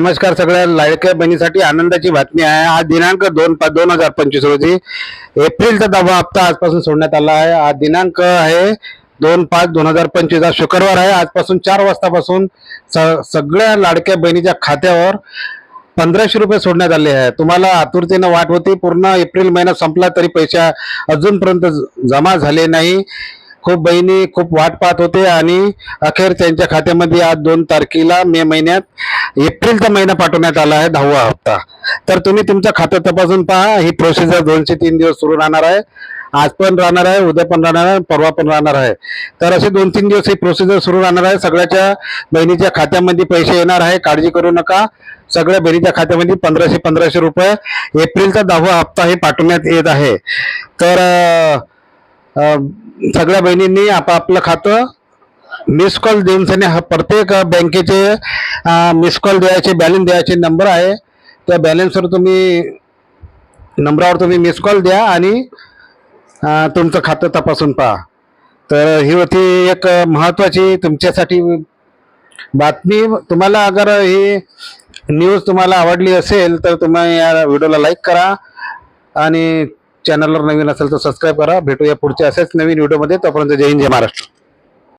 नमस्कार सगळ्या लाडक्या बहिणीसाठी आनंदाची बातमी आहे. आज दिनांक दोन पाच दोन हजार पंचवीस रोजी एप्रिलचा दहावा हप्ता आजपासून सोडण्यात आला आहे. आज दिनांक आहे दोन पाच दोन हजार पंचवीस. आज शुक्रवार आहे. आजपासून चार वाजतापासून स- सगळ्या लाडक्या बहिणीच्या खात्यावर पंधराशे रुपये सोडण्यात आले आहे. तुम्हाला आतुरतेनं वाट होती. पूर्ण एप्रिल महिना संपला तरी पैसा अजूनपर्यंत जमा झाले नाही. खूप बहिणी खूप वाट पाहत होते आणि अखेर त्यांच्या खात्यामध्ये आज दोन तारखेला मे महिन्यात एप्रिलचा महिना पाठवण्यात आला आहे दहावा हप्ता. तर तुम्ही तुमचं खातं तपासून पहा ही प्रोसिजर दोनशे तीन दिवस सुरू राहणार आहे. आज पण राहणार आहे उद्या पण राहणार आहे परवा पण राहणार आहे. तर असे दोन तीन दिवस ही प्रोसिजर सुरू राहणार आहे. सगळ्याच्या बहिणीच्या खात्यामध्ये पैसे येणार आहे काळजी करू नका. सगळ्या बहिणीच्या खात्यामध्ये पंधराशे पंधराशे रुपये एप्रिलचा दहावा हप्ता हे पाठवण्यात येत आहे. तर सगळ्या बहिणींनी आपापलं खातं मिस कॉल देऊन सनी हा प्रत्येक बँकेचे मिस कॉल द्यायचे बॅलन्स द्यायचे नंबर आहे. त्या बॅलन्सवर तुम्ही नंबरावर तुम्ही मिस कॉल द्या आणि तुमचं खातं तपासून पहा. तर ही होती एक महत्वाची तुमच्यासाठी बातमी. तुम्हाला अगर ही न्यूज तुम्हाला आवडली असेल तर तुम्ही या व्हिडिओला लाईक करा. आणि चॅनलवर नवीन असेल तर सबस्क्राईब करा. भेटूया पुढच्या असेच नवीन व्हिडिओमध्ये तोपर्यंत जय हिंद जय महाराष्ट्र.